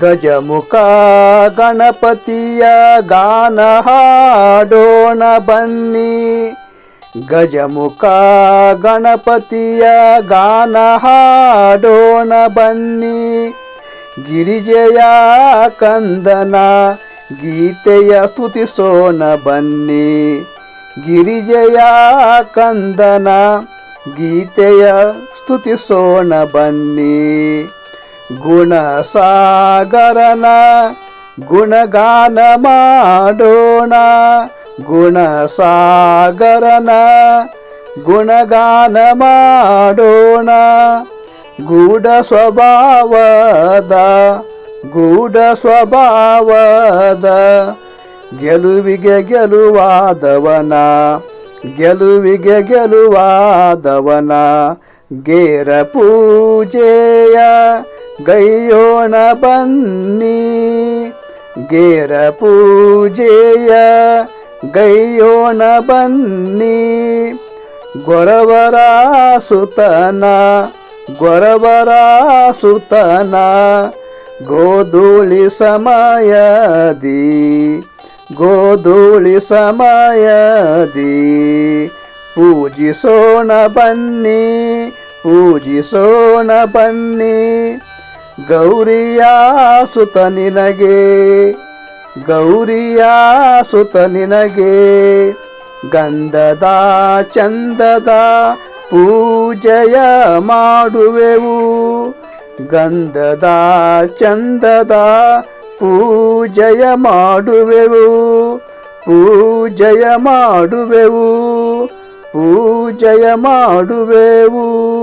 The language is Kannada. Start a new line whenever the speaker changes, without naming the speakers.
ಗಜಮುಖ ಗಣಪತಿಯ ಗಾನ ಹಾಡೋಣ ಬನ್ನಿ. ಗಜಮುಖ ಗಣಪತಿಯ ಗಾನ ಹಾಡೋಣ ಬನ್ನಿ. ಗಿರಿಜೆಯ ಕಂದನ ಗೀತೆಯ ಸ್ತುತಿಸೋಣ ಬನ್ನಿ. ಗಿರಿಜೆಯ ಕಂದನ ಗೀತೆಯ ಸ್ತುತಿಸೋಣ ಬನ್ನಿ. ಗುಣಸಾಗರನ ಗುಣಗಾನ ಮಾಡೋಣ. ಗುಣಸಾಗರನ ಗುಣಗಾನ ಮಾಡೋಣ. ಗೂಢ ಸ್ವಭಾವದ ಗೂಢ ಸ್ವಭಾವದ, ಗೆಲುವಿಗೆ ಗೆಲುವಾದವನ ಗೆಲುವಿಗೆ ಗೆಲುವಾದವನ, ಗೇರ ಪೂಜೆಯ ಗೈಯೋಣ ಬನ್ನಿ, ಗೇರ ಪೂಜೆಯ ಗೈಯೋಣ ಬನ್ನಿ. ಗೊರವರ ಸುತನ ಗೊರವರ ಸುತನ, ಗೋಧೂಳಿ ಸಮಯದಿ ಗೋಧೂಳಿ ಸಮಯದಿ. ಪೂಜಿಸೋಣ ಬನ್ನಿ ಪೂಜಿಸೋಣ ಬನ್ನಿ. ಗೌರಿಯ ಸುತ ನಿನಗೆ ಗೌರಿಯ ಸುತ ನಿನಗೆ, ಗಂಧದ ಚಂದದ ಪೂಜೆಯ ಮಾಡುವೆವು. ಗಂಧದ ಚಂದದ ಪೂಜೆಯ ಮಾಡುವೆವು ಪೂಜೆಯ ಮಾಡುವೆವು ಪೂಜೆಯ ಮಾಡುವೆವು.